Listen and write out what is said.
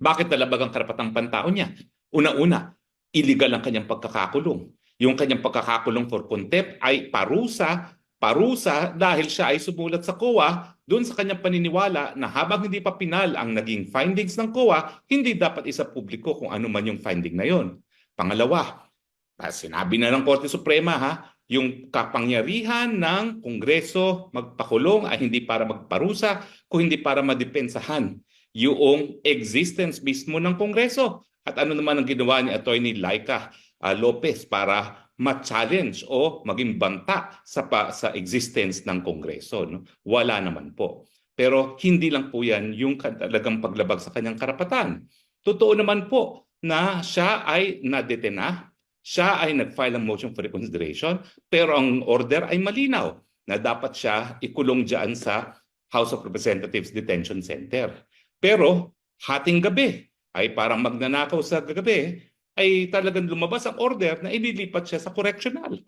Bakit nalabag ang karapatang pantao niya? Una-una, illegal ang kanyang pagkakakulong. Yung kanyang pagkakakulong for contempt ay parusa, parusa dahil siya ay sumulat sa COA doon sa kanyang paniniwala na habang hindi pa pinal ang naging findings ng COA, hindi dapat isa publiko kung ano man yung finding na yon. Pangalawa, ah, sinabi na ng Korte Suprema ha, yung kapangyarihan ng Kongreso magpakulong ay hindi para magparusa, kung hindi para madepensahan yung existence mismo ng Kongreso. At ano naman ang ginawa ni Attorney Laika ah, Lopez para ma-challenge o maging banta sa pa, sa existence ng Kongreso. No? Wala naman po. Pero hindi lang po yan yung talagang paglabag sa kanyang karapatan. Totoo naman po na siya ay nadetena, siya ay nag-file ng motion for reconsideration, pero ang order ay malinaw na dapat siya ikulong dyan sa House of Representatives Detention Center. Pero hating gabi ay parang magnanakaw sa gabi ay talagang lumabas ang order na ililipat siya sa correctional.